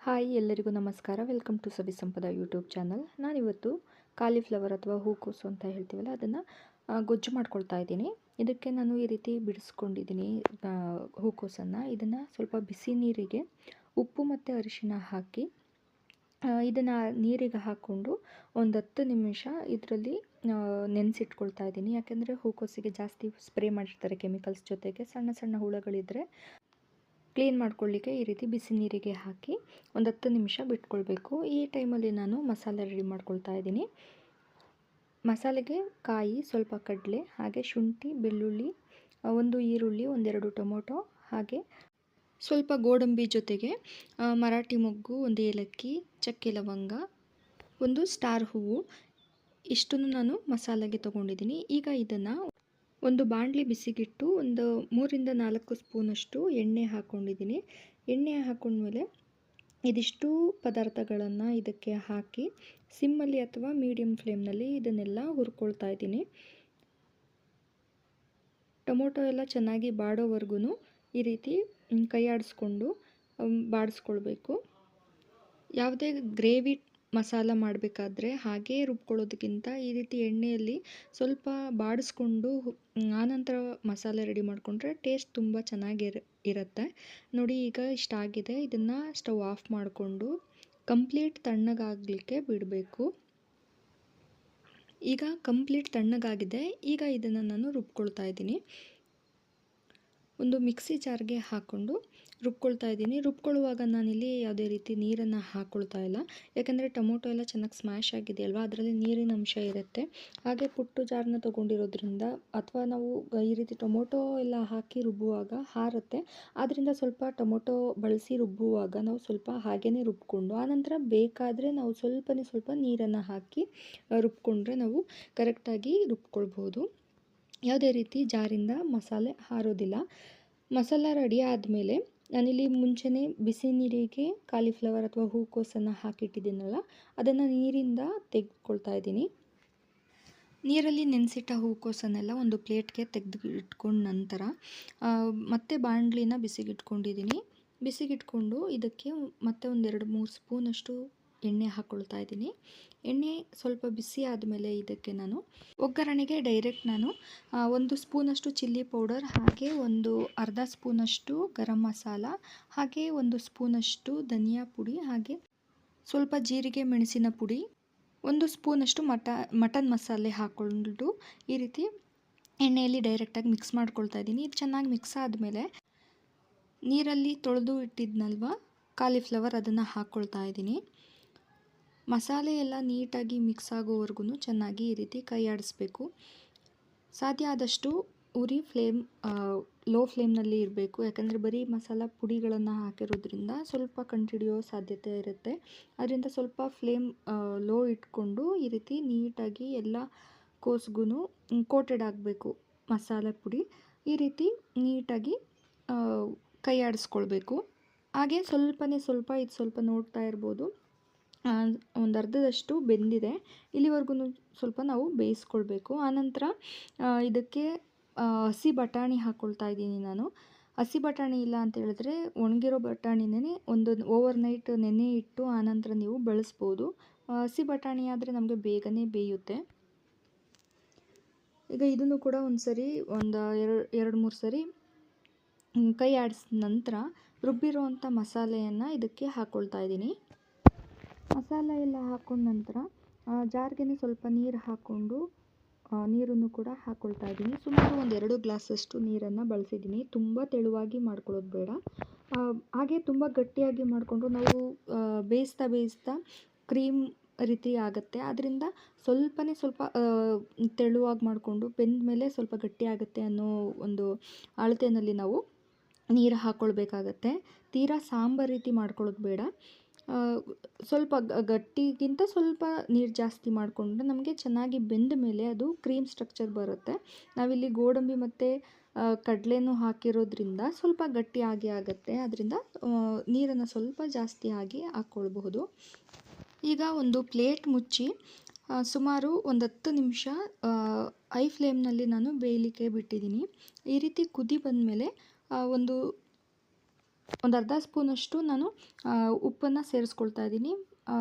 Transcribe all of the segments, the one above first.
Hi, ಎಲ್ಲರಿಗೂ ನಮಸ್ಕಾರ. Welcome to Savi Sampada YouTube channel ನಾನಿವತ್ತು ಕಾಲಿಫ್ಲವರ್ ಅಥವಾ ಹೂಕೋಸು ಅಂತ ಹೇಳ್ತೀವಲ್ಲ, ಅದನ್ನು ಗೊಜ್ಜು ಮಾಡ್ಕೊಳ್ತಾ ಇದ್ದೀನಿ. ಇದಕ್ಕೆ ನಾನು ಈ ರೀತಿ ಬಿಡಿಸ್ಕೊಂಡಿದ್ದೀನಿ ಹೂಕೋಸನ್ನು ಇದನ್ನು ಸ್ವಲ್ಪ ಬಿಸಿ ನೀರಿಗೆ ಉಪ್ಪು ಮತ್ತು ಅರಿಶಿನ ಹಾಕಿ ಇದನ್ನು ನೀರಿಗೆ ಹಾಕ್ಕೊಂಡು ಒಂದು ಹತ್ತು ನಿಮಿಷ ಇದರಲ್ಲಿ ನೆನೆಸಿಟ್ಕೊಳ್ತಾ ಇದ್ದೀನಿ. ಯಾಕೆಂದರೆ ಹೂಕೋಸಿಗೆ ಜಾಸ್ತಿ ಸ್ಪ್ರೇ ಮಾಡಿರ್ತಾರೆ ಕೆಮಿಕಲ್ಸ್ ಜೊತೆಗೆ. ಸಣ್ಣ ಸಣ್ಣ ಹುಳಗಳಿದ್ದರೆ ಕ್ಲೀನ್ ಮಾಡ್ಕೊಳ್ಳಿಕ್ಕೆ ಈ ರೀತಿ ಬಿಸಿ ನೀರಿಗೆ ಹಾಕಿ ಒಂದು ಹತ್ತು ನಿಮಿಷ ಬಿಟ್ಕೊಳ್ಬೇಕು. ಈ ಟೈಮಲ್ಲಿ ನಾನು ಮಸಾಲೆ ರೆಡಿ ಮಾಡ್ಕೊಳ್ತಾ ಇದ್ದೀನಿ. ಮಸಾಲೆಗೆ ಕಾಯಿ, ಸ್ವಲ್ಪ ಕಡಲೆ, ಹಾಗೆ ಶುಂಠಿ, ಬೆಳ್ಳುಳ್ಳಿ ಒಂದು ಈರುಳ್ಳಿ, ಒಂದೆರಡು ಟೊಮೊಟೊ, ಹಾಗೆ ಸ್ವಲ್ಪ ಗೋಡಂಬಿ ಜೊತೆಗೆ ಮರಾಠಿ ಮೊಗ್ಗು, ಒಂದು ಏಲಕ್ಕಿ, ಚಕ್ಕೆ ಲವಂಗ, ಒಂದು ಸ್ಟಾರ್ ಹೂವು, ಇಷ್ಟನ್ನು ನಾನು ಮಸಾಲೆಗೆ ತೊಗೊಂಡಿದ್ದೀನಿ. ಈಗ ಇದನ್ನು ಒಂದು ಬಾಣಲಿ ಬಿಸಿಗಿಟ್ಟು ಒಂದು ಮೂರಿಂದ ನಾಲ್ಕು ಸ್ಪೂನಷ್ಟು ಎಣ್ಣೆ ಹಾಕ್ಕೊಂಡಿದ್ದೀನಿ ಎಣ್ಣೆ ಹಾಕ್ಕೊಂಡ್ಮೇಲೆ ಇದಿಷ್ಟು ಪದಾರ್ಥಗಳನ್ನು ಇದಕ್ಕೆ ಹಾಕಿ ಸಿಮ್ಮಲ್ಲಿ ಅಥವಾ ಮೀಡಿಯಮ್ ಫ್ಲೇಮ್ನಲ್ಲಿ ಇದನ್ನೆಲ್ಲ ಹುರ್ಕೊಳ್ತಾ ಇದ್ದೀನಿ. ಟೊಮೊಟೊ ಎಲ್ಲ ಚೆನ್ನಾಗಿ ಬಾಡೋವರೆಗೂ ಈ ರೀತಿ ಕೈಯಾಡಿಸ್ಕೊಂಡು ಕೈ ಆಡಿಸ್ಕೊಂಡು ಬಾಡಿಸ್ಕೊಳ್ಬೇಕು. ಯಾವುದೇ ಗ್ರೇವಿ ಮಸಾಲ ಮಾಡಬೇಕಾದ್ರೆ ಹಾಗೇ ರುಬ್ಕೊಳ್ಳೋದಕ್ಕಿಂತ ಈ ರೀತಿ ಎಣ್ಣೆಯಲ್ಲಿ ಸ್ವಲ್ಪ ಬಾಡಿಸ್ಕೊಂಡು ಆನಂತರ ಮಸಾಲೆ ರೆಡಿ ಮಾಡಿಕೊಂಡ್ರೆ ಟೇಸ್ಟ್ ತುಂಬ ಚೆನ್ನಾಗಿರ ಇರುತ್ತೆ. ನೋಡಿ ಈಗ ಇಷ್ಟ ಆಗಿದೆ. ಇದನ್ನು ಸ್ಟವ್ ಆಫ್ ಮಾಡಿಕೊಂಡು ಕಂಪ್ಲೀಟ್ ತಣ್ಣಗಾಗಲಿಕ್ಕೆ ಬಿಡಬೇಕು. ಈಗ ಕಂಪ್ಲೀಟ್ ತಣ್ಣಗಾಗಿದೆ. ಈಗ ಇದನ್ನು ನಾನು ರುಬ್ಕೊಳ್ತಾ ಇದ್ದೀನಿ. ಒಂದು ಮಿಕ್ಸಿ ಜಾರ್ಗೆ ಹಾಕ್ಕೊಂಡು ರುಬ್ಕೊಳ್ತಾ ಇದ್ದೀನಿ. ರುಬ್ಕೊಳ್ಳುವಾಗ ನಾನಿಲ್ಲಿ ಯಾವುದೇ ರೀತಿ ನೀರನ್ನು ಹಾಕ್ಕೊಳ್ತಾ ಇಲ್ಲ. ಯಾಕೆಂದರೆ ಟೊಮೊಟೊ ಎಲ್ಲ ಚೆನ್ನಾಗಿ ಸ್ಮ್ಯಾಶ್ ಆಗಿದೆ ಅಲ್ವಾ ಅದರಲ್ಲಿ ನೀರಿನ ಅಂಶ ಇರುತ್ತೆ. ಹಾಗೆ ಪುಟ್ಟು ಜಾರನ್ನ ತೊಗೊಂಡಿರೋದ್ರಿಂದ ಅಥವಾ ನಾವು ಈ ರೀತಿ ಟೊಮೊಟೊ ಎಲ್ಲ ಹಾಕಿ ರುಬ್ಬುವಾಗ ಹಾರುತ್ತೆ. ಆದ್ದರಿಂದ ಸ್ವಲ್ಪ ಟೊಮೊಟೊ ಬಳಸಿ ರುಬ್ಬುವಾಗ ನಾವು ಸ್ವಲ್ಪ ಹಾಗೇ ರುಬ್ಕೊಂಡು, ಆನಂತರ ಬೇಕಾದರೆ ನಾವು ಸ್ವಲ್ಪನೇ ಸ್ವಲ್ಪ ನೀರನ್ನು ಹಾಕಿ, ರುಬ್ಕೊಂಡ್ರೆ ನಾವು ಕರೆಕ್ಟಾಗಿ ರುಬ್ಕೊಳ್ಬೋದು. ಯಾವುದೇ ರೀತಿ ಜಾರಿಂದ ಮಸಾಲೆ ಹಾರೋದಿಲ್ಲ. ಮಸಾಲ ರೆಡಿ ಆದಮೇಲೆ ನಾನಿಲ್ಲಿ ಮುಂಚೆನೇ ಬಿಸಿ ನೀರಿಗೆ ಕಾಲಿಫ್ಲವರ್ ಅಥವಾ ಹೂಕೋಸನ್ನು ಹಾಕಿಟ್ಟಿದ್ದೀನಲ್ಲ, ಅದನ್ನು ನೀರಿಂದ ತೆಗೆದುಕೊಳ್ತಾ ಇದ್ದೀನಿ. ನೀರಲ್ಲಿ ನೆನೆಸಿಟ್ಟ ಹೂಕೋಸನ್ನೆಲ್ಲ ಒಂದು ಪ್ಲೇಟ್ಗೆ ತೆಗೆದು ಇಟ್ಕೊಂಡ ನಂತರ ಮತ್ತೆ ಬಾಣಲಿನ ಬಿಸಿಗಿಟ್ಕೊಂಡಿದ್ದೀನಿ. ಬಿಸಿಗಿಟ್ಕೊಂಡು ಇದಕ್ಕೆ ಮತ್ತೆ ಒಂದೆರಡು ಮೂರು ಸ್ಪೂನಷ್ಟು ಎಣ್ಣೆ ಹಾಕ್ಕೊಳ್ತಾ ಇದ್ದೀನಿ. ಎಣ್ಣೆ ಸ್ವಲ್ಪ ಬಿಸಿ ಆದಮೇಲೆ ಇದಕ್ಕೆ ನಾನು ಒಗ್ಗರಣೆಗೆ ಡೈರೆಕ್ಟ್ ನಾನು ಒಂದು ಸ್ಪೂನಷ್ಟು ಚಿಲ್ಲಿ ಪೌಡರ್, ಹಾಗೆ ಒಂದು ಅರ್ಧ ಸ್ಪೂನಷ್ಟು ಗರಂ ಮಸಾಲ, ಹಾಗೆ ಒಂದು ಸ್ಪೂನಷ್ಟು ಧನಿಯಾ ಪುಡಿ, ಹಾಗೆ ಸ್ವಲ್ಪ ಜೀರಿಗೆ ಮೆಣಸಿನ ಪುಡಿ, ಒಂದು ಸ್ಪೂನಷ್ಟು ಮಟ, ಮಟನ್ ಮಸಾಲೆ ಹಾಕ್ಕೊಂಡು ಈ ರೀತಿ ಎಣ್ಣೆಯಲ್ಲಿ ಡೈರೆಕ್ಟಾಗಿ ಮಿಕ್ಸ್ ಮಾಡ್ಕೊಳ್ತಾ ಇದ್ದೀನಿ. ಇದು ಚೆನ್ನಾಗಿ ಮಿಕ್ಸ್ ಆದಮೇಲೆ ನೀರಲ್ಲಿ ತೊಳೆದು ಇಟ್ಟಿದ್ನಲ್ವ ಕಾಲಿಫ್ಲವರ್ ಅದನ್ನು ಹಾಕ್ಕೊಳ್ತಾ ಇದ್ದೀನಿ. ಮಸಾಲೆ ಎಲ್ಲ ನೀಟಾಗಿ ಮಿಕ್ಸ್ ಆಗೋವರೆಗೂ ಚೆನ್ನಾಗಿ ಈ ರೀತಿ ಕೈ ಆಡಿಸ್ಬೇಕು. ಸಾಧ್ಯ ಆದಷ್ಟು ಉರಿ ಫ್ಲೇಮ್ ಲೋ ಫ್ಲೇಮ್ನಲ್ಲಿ ಇರಬೇಕು. ಯಾಕಂದರೆ ಬರೀ ಮಸಾಲ ಪುಡಿಗಳನ್ನು ಹಾಕಿರೋದ್ರಿಂದ ಸ್ವಲ್ಪ ಕಂಟಿಡಿಯೋ ಸಾಧ್ಯತೆ ಇರುತ್ತೆ. ಅದರಿಂದ ಸ್ವಲ್ಪ ಫ್ಲೇಮ್ ಲೋ ಇಟ್ಕೊಂಡು ಈ ರೀತಿ ನೀಟಾಗಿ ಎಲ್ಲ ಕೋಸ್ಗೂ ಕೋಟೆಡ್ ಆಗಬೇಕು ಮಸಾಲೆ ಪುಡಿ. ಈ ರೀತಿ ನೀಟಾಗಿ ಕೈ ಆಡಿಸ್ಕೊಳ್ಬೇಕು. ಹಾಗೆ ಸ್ವಲ್ಪನೇ ಸ್ವಲ್ಪ, ಇದು ಸ್ವಲ್ಪ ನೋಡ್ತಾ ಇರ್ಬೋದು. ಒಂದು ಅರ್ಧದಷ್ಟು ಬೆಂದಿದೆ. ಇಲ್ಲಿವರೆಗೂ ಸ್ವಲ್ಪ ನಾವು ಬೇಯಿಸ್ಕೊಳ್ಬೇಕು. ಆನಂತರ ಇದಕ್ಕೆ ಹಸಿ ಬಟಾಣಿ ಹಾಕ್ಕೊಳ್ತಾ ಇದ್ದೀನಿ ನಾನು. ಹಸಿ ಬಟಾಣಿ ಇಲ್ಲ ಅಂತ ಹೇಳಿದ್ರೆ ಒಣಗಿರೋ ಬಟಾಣಿನೇ ಒಂದು ಓವರ್ ನೈಟ್ ನೆನೆ ಇಟ್ಟು ಆನಂತರ ನೀವು ಬಳಸ್ಬೋದು. ಹಸಿ ಬಟಾಣಿ ಆದರೆ ನಮಗೆ ಬೇಗನೆ ಬೇಯುತ್ತೆ. ಈಗ ಇದನ್ನು ಕೂಡ ಒಂದು ಸರಿ ಒಂದು ಎರಡು ಎರಡು ಮೂರು ಸರಿ ಕೈ ಆಡಿಸಿದ ನಂತರ ರುಬ್ಬಿರೋ ಅಂಥ ಮಸಾಲೆಯನ್ನು ಇದಕ್ಕೆ ಹಾಕ್ಕೊಳ್ತಾ ಇದ್ದೀನಿ. ಮಸಾಲೆ ಎಲ್ಲ ಹಾಕೊಂಡ ನಂತರ ಜಾರ್ಗೆನೆ ಸ್ವಲ್ಪ ನೀರು ಹಾಕ್ಕೊಂಡು ನೀರನ್ನು ಕೂಡ ಹಾಕ್ಕೊಳ್ತಾ ಇದ್ದೀನಿ. ಸುಮಾರು ಒಂದು ಎರಡು ಗ್ಲಾಸಷ್ಟು ನೀರನ್ನು ಬಳಸಿದ್ದೀನಿ. ತುಂಬ ತೆಳುವಾಗಿ ಮಾಡ್ಕೊಳ್ಳೋದು ಬೇಡ. ಹಾಗೆ ತುಂಬ ಗಟ್ಟಿಯಾಗಿ ಮಾಡಿಕೊಂಡು ನಾವು ಬೇಯಿಸ್ತಾ ಬೇಯಿಸ್ತಾ ಕ್ರೀಮ್ ರೀತಿ ಆಗುತ್ತೆ. ಆದ್ದರಿಂದ ಸ್ವಲ್ಪನೇ ಸ್ವಲ್ಪ ತೆಳುವಾಗಿ ಮಾಡಿಕೊಂಡು ಬೆಂದ ಮೇಲೆ ಸ್ವಲ್ಪ ಗಟ್ಟಿ ಆಗುತ್ತೆ ಅನ್ನೋ ಒಂದು ಅಳತೆಯಲ್ಲಿ ನಾವು ನೀರು ಹಾಕ್ಕೊಳ್ಬೇಕಾಗತ್ತೆ ತೀರಾ ಸಾಂಬಾರು ರೀತಿ ಮಾಡ್ಕೊಳ್ಳೋದು ಬೇಡ. ಸ್ವಲ್ಪ ಗಟ್ಟಿಗಿಂತ ಸ್ವಲ್ಪ ನೀರು ಜಾಸ್ತಿ ಮಾಡಿಕೊಂಡ್ರೆ ನಮಗೆ ಚೆನ್ನಾಗಿ ಬೆಂದ ಮೇಲೆ ಅದು ಕ್ರೀಮ್ ಸ್ಟ್ರಕ್ಚರ್ ಬರುತ್ತೆ. ನಾವಿಲ್ಲಿ ಗೋಡಂಬಿ ಮತ್ತು ಕಡಲೆನೂ ಹಾಕಿರೋದ್ರಿಂದ ಸ್ವಲ್ಪ ಗಟ್ಟಿಯಾಗಿ ಆಗುತ್ತೆ. ಅದರಿಂದ ನೀರನ್ನು ಸ್ವಲ್ಪ ಜಾಸ್ತಿ ಆಗಿ ಹಾಕ್ಕೊಳ್ಬಹುದು ಈಗ ಒಂದು ಪ್ಲೇಟ್ ಮುಚ್ಚಿ ಸುಮಾರು ಒಂದು ಹತ್ತು ನಿಮಿಷ ಐ ಫ್ಲೇಮ್ನಲ್ಲಿ ನಾನು ಬೇಯಲಿಕ್ಕೆ ಬಿಟ್ಟಿದ್ದೀನಿ. ಈ ರೀತಿ ಕುದಿ ಬಂದಮೇಲೆ ಒಂದು ಒಂದು ಅರ್ಧ ಸ್ಪೂನಷ್ಟು ನಾನು ಉಪ್ಪನ್ನು ಸೇರಿಸ್ಕೊಳ್ತಾ ಇದ್ದೀನಿ.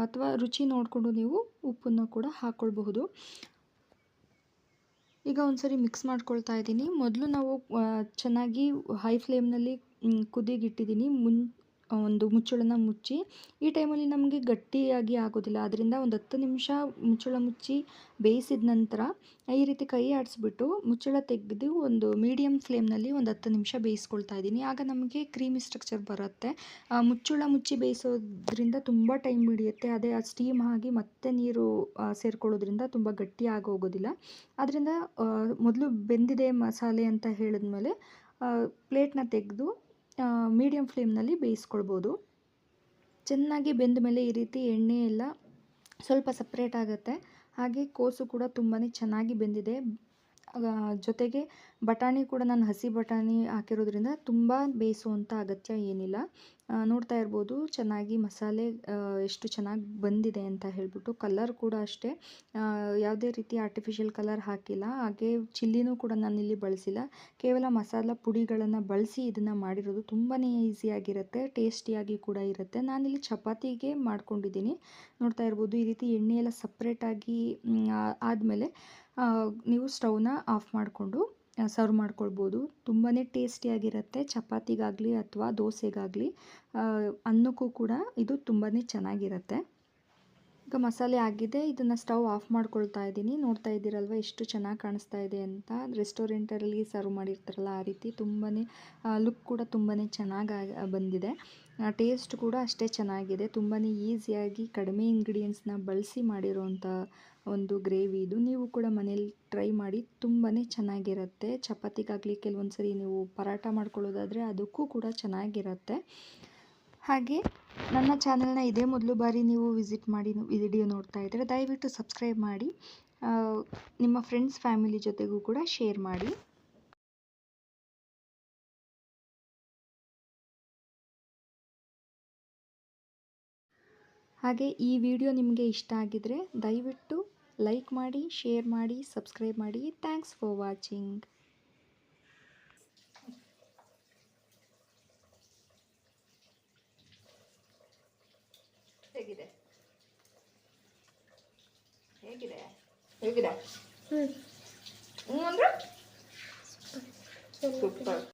ಅಥವಾ ರುಚಿ ನೋಡಿಕೊಂಡು ನೀವು ಉಪ್ಪನ್ನು ಕೂಡ ಹಾಕ್ಕೊಳ್ಬಹುದು ಈಗ ಒಂದ್ಸರಿ ಮಿಕ್ಸ್ ಮಾಡ್ಕೊಳ್ತಾ ಇದ್ದೀನಿ. ಮೊದಲು ನಾವು ಚೆನ್ನಾಗಿ ಹೈ ಫ್ಲೇಮ್ನಲ್ಲಿ ಕುದಿಗಿಟ್ಟಿದ್ದೀನಿ ಮುನ್ ಒಂದು ಮುಚ್ಚಳನ ಮುಚ್ಚಿ, ಈ ಟೈಮಲ್ಲಿ ನಮಗೆ ಗಟ್ಟಿಯಾಗಿ ಆಗೋದಿಲ್ಲ. ಅದರಿಂದ ಒಂದು ಹತ್ತು ನಿಮಿಷ ಮುಚ್ಚಳ ಮುಚ್ಚಿ ಬೇಯಿಸಿದ ನಂತರ ಈ ರೀತಿ ಕೈ ಆಡಿಸ್ಬಿಟ್ಟು ಮುಚ್ಚಳ ತೆಗೆದು ಒಂದು ಮೀಡಿಯಮ್ ಫ್ಲೇಮ್ನಲ್ಲಿ ಒಂದು ಹತ್ತು ನಿಮಿಷ ಬೇಯಿಸ್ಕೊಳ್ತಾ ಇದ್ದೀನಿ. ಆಗ ನಮಗೆ ಕ್ರೀಮಿ ಸ್ಟ್ರಕ್ಚರ್ ಬರುತ್ತೆ. ಮುಚ್ಚಳ ಮುಚ್ಚಿ ಬೇಯಿಸೋದ್ರಿಂದ ತುಂಬ ಟೈಮ್ ಹಿಡಿಯುತ್ತೆ. ಅದೇ ಆ ಸ್ಟೀಮ್ ಆಗಿ ಮತ್ತೆ ನೀರು ಸೇರ್ಕೊಳ್ಳೋದ್ರಿಂದ ತುಂಬ ಗಟ್ಟಿ ಆಗೋಗೋದಿಲ್ಲ ಅದರಿಂದ ಮೊದಲು ಬೆಂದಿದೆ ಮಸಾಲೆ ಅಂತ ಹೇಳಿದ್ಮೇಲೆ ಪ್ಲೇಟ್ನ ತೆಗೆದು ಮೀಡಿಯಮ್ ಫ್ಲೇಮ್ನಲ್ಲಿ ಬೇಯಿಸ್ಕೊಳ್ಬೋದು. ಚೆನ್ನಾಗಿ ಬೆಂದ ಮೇಲೆ ಈ ರೀತಿ ಎಣ್ಣೆ ಎಲ್ಲ ಸ್ವಲ್ಪ ಸಪ್ರೇಟ್ ಆಗುತ್ತೆ. ಹಾಗೆ ಕೋಸು ಕೂಡ ತುಂಬಾ ಚೆನ್ನಾಗಿ ಬೆಂದಿದೆ. ಜೊತೆಗೆ ಬಟಾಣಿ ಕೂಡ ನಾನು ಹಸಿ ಬಟಾಣಿ ಹಾಕಿರೋದ್ರಿಂದ ತುಂಬ ಬೇಯಿಸುವಂಥ ಅಗತ್ಯ ಏನಿಲ್ಲ. ನೋಡ್ತಾ ಇರ್ಬೋದು ಚೆನ್ನಾಗಿ ಮಸಾಲೆ ಎಷ್ಟು ಚೆನ್ನಾಗಿ ಬಂದಿದೆ ಅಂತ ಹೇಳ್ಬಿಟ್ಟು ಕಲರ್ ಕೂಡ ಅಷ್ಟೇ. ಯಾವುದೇ ರೀತಿ ಆರ್ಟಿಫಿಷಿಯಲ್ ಕಲರ್ ಹಾಕಿಲ್ಲ. ಹಾಗೆ ಚಿಲ್ಲಿನೂ ಕೂಡ ನಾನು ಇಲ್ಲಿ ಬಳಸಿಲ್ಲ. ಕೇವಲ ಮಸಾಲ ಪುಡಿಗಳನ್ನು ಬಳಸಿ ಇದನ್ನು ಮಾಡಿರೋದು ತುಂಬಾ ಈಸಿಯಾಗಿರುತ್ತೆ ಟೇಸ್ಟಿಯಾಗಿ ಕೂಡ ಇರುತ್ತೆ. ನಾನಿಲ್ಲಿ ಚಪಾತಿಗೆ ಮಾಡ್ಕೊಂಡಿದ್ದೀನಿ. ನೋಡ್ತಾ ಇರ್ಬೋದು ಈ ರೀತಿ ಎಣ್ಣೆ ಎಲ್ಲ ಸಪ್ರೇಟಾಗಿ ಆದಮೇಲೆ ನೀವು ಸ್ಟೌವ್ನ ಆಫ್ ಮಾಡಿಕೊಂಡು ಸರ್ವ್ ಮಾಡ್ಕೊಳ್ಬೋದು. ತುಂಬಾ ಟೇಸ್ಟಿಯಾಗಿರುತ್ತೆ. ಚಪಾತಿಗಾಗಲಿ ಅಥವಾ ದೋಸೆಗಾಗಲಿ. ಅನ್ನಕ್ಕೂ ಕೂಡ ಇದು ತುಂಬಾ ಚೆನ್ನಾಗಿರುತ್ತೆ. ಈಗ ಮಸಾಲೆ ಆಗಿದೆ, ಇದನ್ನು ಸ್ಟವ್ ಆಫ್ ಮಾಡ್ಕೊಳ್ತಾ ಇದ್ದೀನಿ. ನೋಡ್ತಾ ಇದ್ದೀರಲ್ವ, ಎಷ್ಟು ಚೆನ್ನಾಗಿ ಕಾಣಿಸ್ತಾ ಇದೆ ಅಂತ. ರೆಸ್ಟೋರೆಂಟಲ್ಲಿ ಸರ್ವ್ ಮಾಡಿರ್ತಾರಲ್ಲ, ಆ ರೀತಿ ತುಂಬಾ ಲುಕ್ ಕೂಡ ತುಂಬಾ ಚೆನ್ನಾಗಿ ಬಂದಿದೆ. ಟೇಸ್ಟ್ ಕೂಡ ಅಷ್ಟೇ ಚೆನ್ನಾಗಿದೆ. ತುಂಬಾ ಈಸಿಯಾಗಿ ಕಡಿಮೆ ಇಂಗ್ರೀಡಿಯೆಂಟ್ಸ್ನ ಬಳಸಿ ಮಾಡಿರೋಂಥ ಒಂದು ಗ್ರೇವಿ ಇದು. ನೀವು ಕೂಡ ಮನೇಲಿ ಟ್ರೈ ಮಾಡಿ ತುಂಬಾ ಚೆನ್ನಾಗಿರುತ್ತೆ. ಚಪಾತಿಗಾಗಲಿ ಕೆಲವೊಂದು ಸರಿ ನೀವು ಪರಾಟ ಮಾಡ್ಕೊಳ್ಳೋದಾದರೆ ಅದಕ್ಕೂ ಕೂಡ ಚೆನ್ನಾಗಿರುತ್ತೆ. ಹಾಗೆ ನನ್ನ ಚಾನಲ್ನ ಇದೇ ಮೊದಲು ಬಾರಿ ನೀವು ವಿಸಿಟ್ ಮಾಡಿ ವಿಡಿಯೋ ನೋಡ್ತಾ ಇದ್ದರೆ ದಯವಿಟ್ಟು ಸಬ್ಸ್ಕ್ರೈಬ್ ಮಾಡಿ ನಿಮ್ಮ ಫ್ರೆಂಡ್ಸ್ ಫ್ಯಾಮಿಲಿ ಜೊತೆಗೂ ಕೂಡ ಶೇರ್ ಮಾಡಿ. ಹಾಗೆ ಈ ವಿಡಿಯೋ ನಿಮಗೆ ಇಷ್ಟ ಆಗಿದರೆ ದಯವಿಟ್ಟು ಲೈಕ್ ಮಾಡಿ ಶೇರ್ ಮಾಡಿ ಸಬ್ಸ್ಕ್ರೈಬ್ ಮಾಡಿ. ಥ್ಯಾಂಕ್ಸ್ ಫಾರ್ ವಾಚಿಂಗ್ ಹೇಗಿದೆ? ಹೇಗಿದೆ? ಹೇಗಿದೆ? ಹ್ಞೂ ಅಂದ್ರೆ? ಸೂಪರ್.